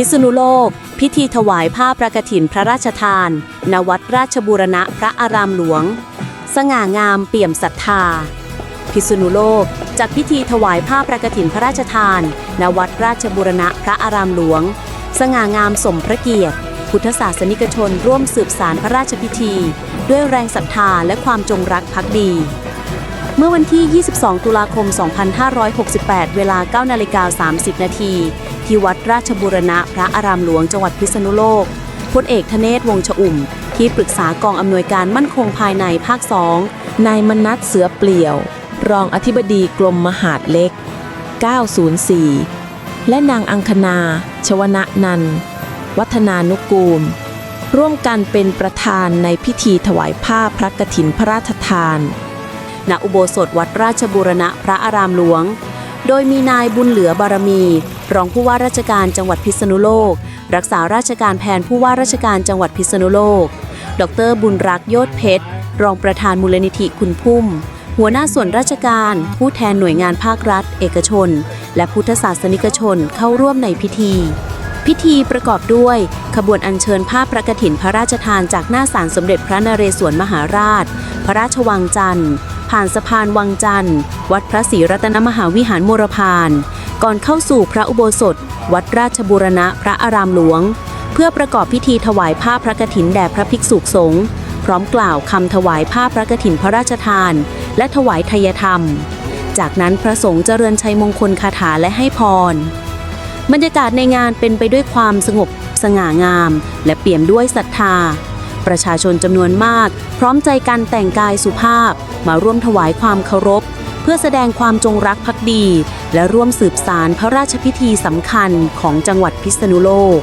พิษณุโลก พิธีถวายผ้าประกฐินพระราชทาน ณ วัดราชบูรณะพระอารามหลวง สง่างามเปี่ยมศรัทธา พิษณุโลกจัดพิธีถวายผ้าประกฐินพระราชทาน ณ วัดราชบูรณะพระอารามหลวง สง่างามสมพระเกียรติ พุทธศาสนิกชนร่วมสืบสารพระราชพิธี ด้วยแรงศรัทธาและความจงรักภักดี เมื่อวันที่ 22 ตุลาคม 2568 เวลา 9 นาฬิกา 30 นาที ที่วัดราชบูรณะพระอารามหลวงจังหวัดพิษณุโลกพลเอกธเนศวงชอุ่ม ที่ปรึกษากองอำนวยการมั่นคงภายในภาค 2 นายมนัสเสือเปลี่ยว รองอธิบดีกรมมหาดเล็ก 904 และนางอังคณา ชวนะนัน วัฒนานุกูล ร่วมกันเป็นประธานในพิธีถวายผ้าพระกฐินพระราชทาน ณอุโบสถวัดราชบูรณะพระอารามหลวง โดยมีนายบุญเหลือบารมี รองผู้ว่าราชการจังหวัดพิษณุโลก รักษาราชการแทนผู้ว่าราชการจังหวัดพิษณุโลก ดรบุญรักยศเพชร รองประธานมูลนิธิคุณพุ่ม หัวหน้าส่วนราชการ ผู้แทนหน่วยงานภาครัฐ เอกชน และพุทธศาสนิกชนเข้าร่วมในพิธีพิธีประกอบด้วย ขบวนอัญเชิญผ้าพระกฐินพระราชทานจากหน้าศาลสมเด็จพระนเรศวรมหาราช พระราชวังจันทร์ ผ่านสะพานวังจันทร์ วัดพระศรีรัตนมหาวิหารมรพาน ก่อนเข้าสู่พระอุโบสถ วัดราชบูรณะพระอารามหลวง เพื่อประกอบพิธีถวายผ้าพระกฐินแด่พระภิกษุสงฆ์พร้อมกล่าวคำถวายผ้าพระกฐินพระราชทาน และถวายทายธรรม จากนั้นพระสงฆ์เจริญชัยมงคลคาถาและให้พร บรรยากาศในงานเป็นไปด้วยความสงบสง่างาม และเปี่ยมด้วยศรัทธา ประชาชนจำนวนมาก พร้อมใจกันแต่งกายสุภาพ มาร่วมถวายความเคารพ เพื่อแสดงความจงรักภักดี และร่วมสืบสารพระราชพิธีสำคัญของจังหวัดพิษณุโลก